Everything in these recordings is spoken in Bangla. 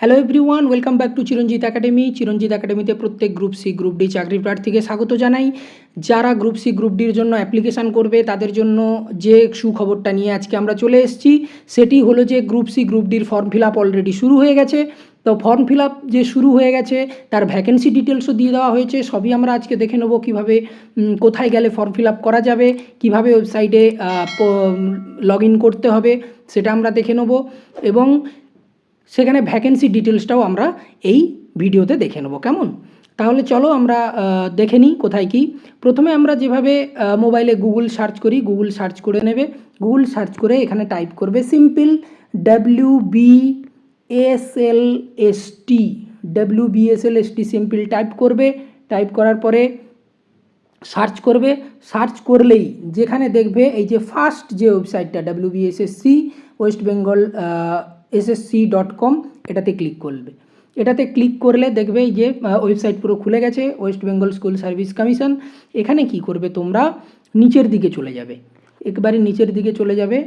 Hello everyone welcome back to Chiranjit academy Chiranjit একাডেমিতে প্রত্যেক গ্রুপ সি গ্রুপ ডি চাকরি প্রার্থীকে স্বাগত জানাই। যারা গ্রুপ সি গ্রুপ ডির জন্য অ্যাপ্লিকেশান করবে, তাদের জন্য যে সুখবরটা নিয়ে আজকে আমরা চলে এসেছি, সেটি হলো যে গ্রুপ সি গ্রুপ ডির ফর্ম ফিল আপ অলরেডি শুরু হয়ে গেছে। তো ফর্ম ফিল আপ যে শুরু হয়ে গেছে, তার ভ্যাকেন্সি ডিটেলসও দিয়ে দেওয়া হয়েছে। সবই আমরা আজকে দেখে নেব কীভাবে কোথায় গেলে ফর্ম ফিল আপ করা যাবে, কীভাবে ওয়েবসাইটে লগ ইন করতে হবে, সেটা আমরা দেখে নেব। এবং সেখানে ভ্যাকেন্সি ডিটেলসটাও আমরা এই ভিডিওতে দেখে নেব, কেমন? তাহলে চলো আমরা দেখে নিই কোথায় কি। প্রথমে আমরা যেভাবে মোবাইলে গুগল সার্চ করি গুগল সার্চ করে নেবে। গুগল সার্চ করে এখানে টাইপ করবে simple W B S L S T W B S L S T simple type করবে। টাইপ করার পরে সার্চ করবে। সার্চ করলেই যেখানে দেখবে এই যে ফার্স্ট যে ওয়েবসাইটটা W BSSC West Bengal SSC dot com এটাতে ক্লিক করবে। এটাতে ক্লিক করলে দেখবে যে ওয়েবসাইট পুরো খুলে গেছে West Bengal school service commission এখানে কি করবে তোমরা? নিচের দিকে চলে যাবে। একবারে নিচের দিকে চলে যাবে।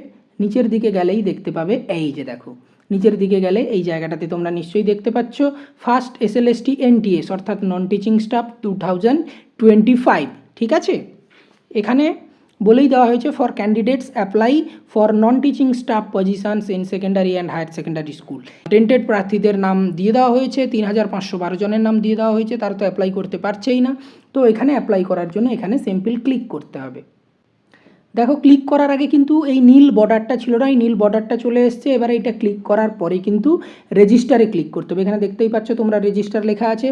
নিচের দিকে গেলেই দেখতে পাবে, এই যে দেখো, নিচের দিকে গেলে এই জায়গাটাতে তোমরা নিশ্চয়ই দেখতে পাচ্ছ first S L S T NTS অর্থাৎ non teaching staff two thousand twenty five ঠিক আছে? এখানে বলেই দেওয়া হয়েছে for candidates apply for non teaching staff positions in secondary and higher secondary school tainted প্রার্থীদের নাম দিয়ে দেওয়া হয়েছে, তিন হাজার পাঁচশো বারো জনের নাম দিয়ে দেওয়া হয়েছে, তারা তো অ্যাপ্লাই করতে পারছেই না। তো এখানে অ্যাপ্লাই করার জন্য এখানে সিম্পল ক্লিক করতে হবে। দেখো ক্লিক করার আগে কিন্তু এই নীল বর্ডারটা ছিল না, এই নীল বর্ডারটা চলে এসছে, এবারে এটা ক্লিক করার পরে কিন্তু রেজিস্টারে ক্লিক করতে হবে। এখানে দেখতেই পাচ্ছ তোমরা রেজিস্টার লেখা আছে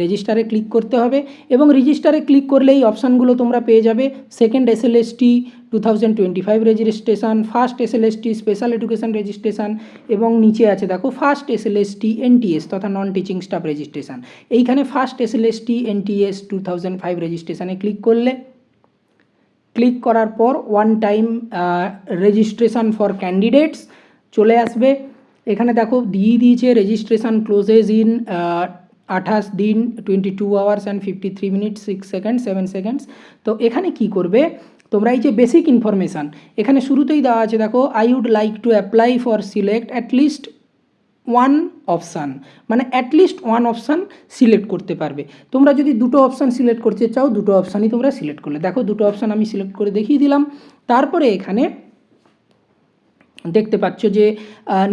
রেজিস্টারে ক্লিক করতে হবে এবং রেজিস্টারে ক্লিক করলে এই অপশানগুলো তোমরা পেয়ে যাবে। Second S L S T two thousand twenty five registration first S L S T special education registration এবং নিচে আছে দেখো first S L S T N T S তথা নন টিচিং স্টাফ রেজিস্ট্রেশন এইখানে first S L S T NTS two thousand five রেজিস্ট্রেশনে click করলে ক্লিক করার পর one time registration for candidates চলে আসবে। এখানে দেখো দিয়ে দিয়েছে রেজিস্ট্রেশন ক্লোজেস ইন আঠাশ দিন twenty two hours and fifty three minute six second seven seconds তো এখানে কি করবে? তোমরা এই যে বেসিক ইনফরমেশান এখানে শুরুতেই দেওয়া আছে দেখো I would like to apply for select at least one option মানে at least one option select করতে পারবে। তোমরা যদি দুটো অপশান সিলেক্ট করতে চাও, দুটো অপশানই তোমরা সিলেক্ট করলে। দেখো, দুটো অপশান আমি সিলেক্ট করে দেখিয়ে দিলাম। তারপরে এখানে দেখতে পাচ্ছ যে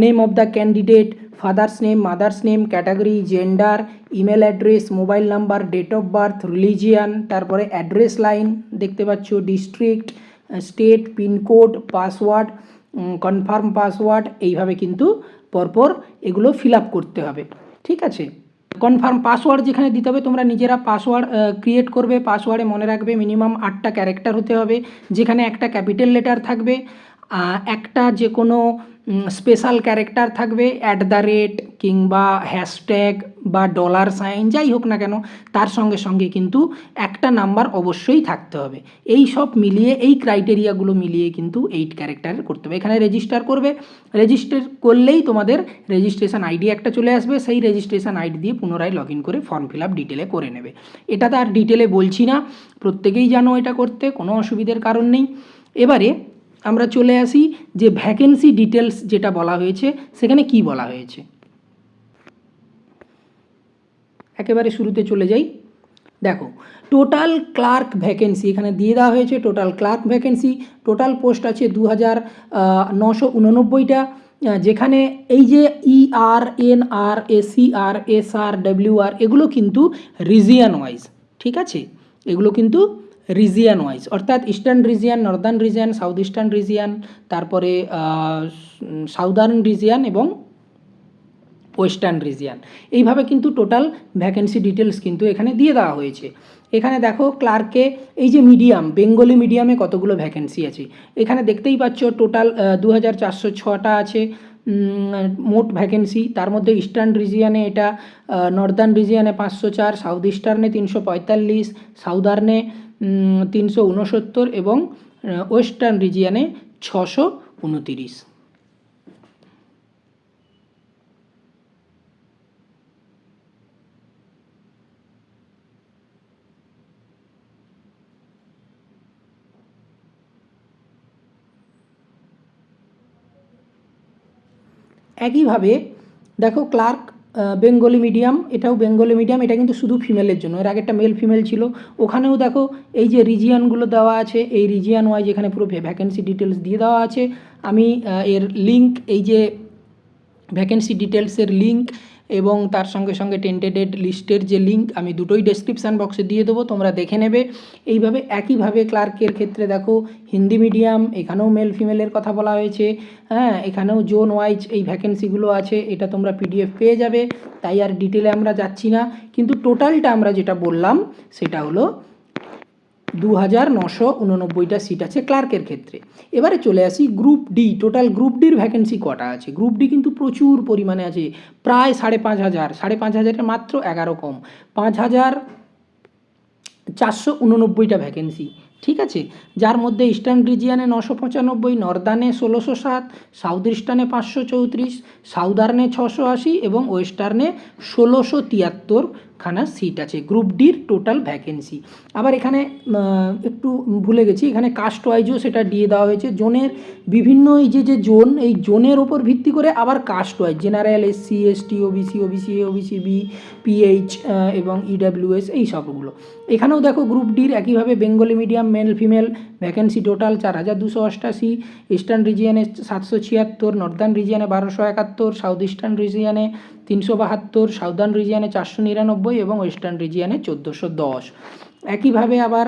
name of the candidate father's name mother's name category gender email address mobile number date of birth religion তারপরে অ্যাড্রেস লাইন দেখতে পাচ্ছ district state pincode password confirm password এইভাবে কিন্তু পরপর এগুলো ফিল আপ করতে হবে। ঠিক আছে? কনফার্ম পাসওয়ার্ড যেখানে দিতে হবে, তোমরা নিজেরা পাসওয়ার্ড ক্রিয়েট করবে পাসওয়ার্ডে মনে রাখবে মিনিমাম আটটা ক্যারেক্টার হতে হবে, যেখানে একটা ক্যাপিটাল লেটার থাকবে একটা যে কোনো স্পেশাল ক্যারেক্টার থাকবে অ্যাট দ্য রেট কিংবা হ্যাশট্যাগ বা ডলার সাইন যাই হোক না কেন, তার সঙ্গে সঙ্গে কিন্তু একটা নাম্বার অবশ্যই থাকতে হবে। এই সব মিলিয়ে, এই ক্রাইটেরিয়াগুলো মিলিয়ে কিন্তু এইট ক্যারেক্টার করতে হবে। এখানে রেজিস্টার করবে। রেজিস্টার করলেই তোমাদের রেজিস্ট্রেশন আইডি একটা চলে আসবে। সেই রেজিস্ট্রেশন আইডি দিয়ে পুনরায় লগ ইন করে ফর্ম ফিল আপ ডিটেলে করে নেবে। এটা তো আর ডিটেলে বলছি না। প্রত্যেকেই জানো এটা করতে, কোনো অসুবিধার কারণ নেই। এবারে আমরা চলে আসি যে ভ্যাকেন্সি ডিটেলস যেটা বলা হয়েছে, সেখানে কি বলা হয়েছে। একেবারে শুরুতে চলে যাই। দেখো টোটাল ক্লার্ক ভ্যাকেন্সি এখানে দিয়ে দেওয়া হয়েছে total clerk vacancy total post আছে দু হাজার নশো উননব্বইটা যেখানে এই যে E R N R S E R S R W R এগুলো কিন্তু রিজিয়ান ওয়াইজ ঠিক আছে? এগুলো কিন্তু রিজিয়ান ওয়াইজ অর্থাৎ eastern region northern region south eastern region তারপরে সাউদার্ন রিজিয়ান এবং ওয়েস্টার্ন রিজিয়ান এইভাবে কিন্তু টোটাল ভ্যাকেন্সি ডিটেলস কিন্তু এখানে দিয়ে দেওয়া হয়েছে। এখানে দেখো ক্লার্কে এই যে মিডিয়াম বেঙ্গলি মিডিয়ামে কতগুলো ভ্যাকেন্সি আছে। এখানে দেখতেই পাচ্ছ টোটাল দু হাজার চারশো ছটা আছে মোট ভ্যাকেন্সি তার মধ্যে ইস্টার্ন রিজিয়ানে এটা নর্দার্ন রিজিয়ানে পাঁচশো চার সাউথ ইস্টার্নে তিনশো পঁয়তাল্লিশ সাউদার্নে তিনশো উনসত্তর এবং ওয়েস্টার্ন রিজিয়ানে ছশো উনতিরিশ একইভাবে দেখো ক্লার্ক বেঙ্গলি মিডিয়াম, এটাও বেঙ্গলি মিডিয়াম, এটা কিন্তু শুধু ফিমেলের জন্য, এর আগেরটা মেল ফিমেল ছিল। ওখানেও দেখো, এই যে রিজিয়ানগুলো দেওয়া আছে, এই রিজিয়ান ওয়াইজ এখানে পুরো ভ্যাকেন্সি ডিটেলস দিয়ে দেওয়া আছে, আমি এর লিঙ্ক এই যে ভ্যাকেন্সি ডিটেলসের লিঙ্ক এবং তার সঙ্গে সঙ্গে টেন্টেডেড লিস্টের যে লিঙ্ক আমি দুটোই ডেসক্রিপশান বক্সে দিয়ে দেবো, তোমরা দেখে নেবে। এইভাবে একইভাবে ক্লার্কের ক্ষেত্রে দেখো, হিন্দি মিডিয়াম এখানেও মেল ফিমেলের কথা বলা হয়েছে হ্যাঁ এখানেও জোন ওয়াইজ এই ভ্যাকেন্সিগুলো আছে, এটা তোমরা পিডিএফ পেয়ে যাবে। তাই আর ডিটেলে আমরা যাচ্ছি না, কিন্তু টোটালটা আমরা যেটা বললাম, সেটা হলো দু হাজার নশো উননব্বইটা সিট আছে ক্লার্কের ক্ষেত্রে। এবারে চলে আসি গ্রুপ ডি, টোটাল গ্রুপ ডির ভ্যাকেন্সি কটা আছে? গ্রুপ ডি কিন্তু প্রচুর পরিমাণে আছে, প্রায় সাড়ে পাঁচ হাজার, সাড়ে পাঁচ হাজারের মাত্র এগারো কম। পাঁচ হাজার চারশো উননব্বইটা ভ্যাকেন্সি, ঠিক আছে? যার মধ্যে ইস্টার্ন রিজিয়ানে নশো পঁচানব্বই নর্দার্নে ষোলোশো সাত, সাউথ ইস্টার্নে পাঁচশো চৌত্রিশ, সাউদার্নে ছশো আশি এবং ওয়েস্টার্নে ষোলোশো তিয়াত্তর খানা সিট আছে গ্রুপ ডির টোটাল ভ্যাকেন্সি আবার এখানে একটু ভুলে গেছি, এখানে কাস্ট ওয়াইজও সেটা দিয়ে দেওয়া হয়েছে। জোনের বিভিন্ন এই যে যে জোন, এই জোনের ওপর ভিত্তি করে আবার caste wise general SC ST OBC OBC A OBC B PH এবং ইডাব্লিউএস এই সবগুলো। এখানেও দেখো গ্রুপ ডির একইভাবে Bengali medium male female vacancy total চার হাজার দুশো অষ্টাশি। ইস্টার্ন রিজিয়ানে সাতশো ছিয়াত্তর নর্দার্ন রিজিয়ানে বারোশো একাত্তর সাউথ ইস্টার্ন রিজিয়ানে তিনশো বাহাত্তর, সাউদার্ন রিজিয়ানে চারশো নিরানব্বই এবং ওয়েস্টার্ন রিজিয়ানে চোদ্দোশো দশ। একইভাবে আবার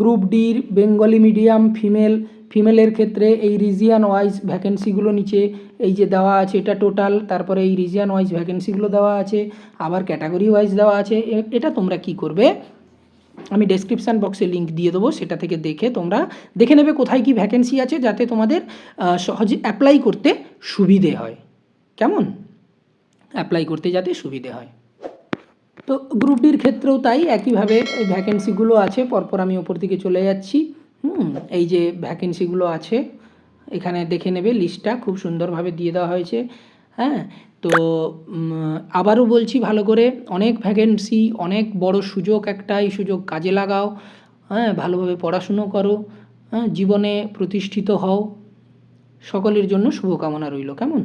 গ্রুপ ডির বেঙ্গলি মিডিয়াম ফিমেল, ফিমেলের ক্ষেত্রে এই রিজিয়ান ওয়াইজ ভ্যাকেন্সিগুলো নিচে এই যে দেওয়া আছে এটা টোটাল, তারপরে এই রিজিয়ান ওয়াইজ ভ্যাকেন্সিগুলো দেওয়া আছে, আবার ক্যাটাগরি ওয়াইজ দেওয়া আছে এটা তোমরা কি করবে? আমি ডেসক্রিপশান বক্সে লিঙ্ক দিয়ে দেবো, সেটা থেকে দেখে তোমরা দেখে নেবে কোথায় কি ভ্যাকেন্সি আছে যাতে তোমাদের সহজে অ্যাপ্লাই করতে সুবিধে হয়। কেমন? অ্যাপ্লাই করতে যাতে সুবিধে হয়। তো গ্রুপ ডির ক্ষেত্রেও তাই একইভাবে ভ্যাকেন্সিগুলো আছে, পরপর আমি ওপর দিকে চলে যাচ্ছি। হুম, এই যে ভ্যাকেন্সিগুলো আছে, এখানে দেখে নেবে লিস্টটা খুব সুন্দরভাবে দিয়ে দেওয়া হয়েছে। হ্যাঁ তো আবারও বলছি ভালো করে, অনেক ভ্যাকেন্সি অনেক বড় সুযোগ একটা, এই সুযোগ কাজে লাগাও। হ্যাঁ ভালোভাবে পড়াশুনো করো। হ্যাঁ জীবনে প্রতিষ্ঠিত হও। সকলের জন্য শুভকামনা রইল, কেমন?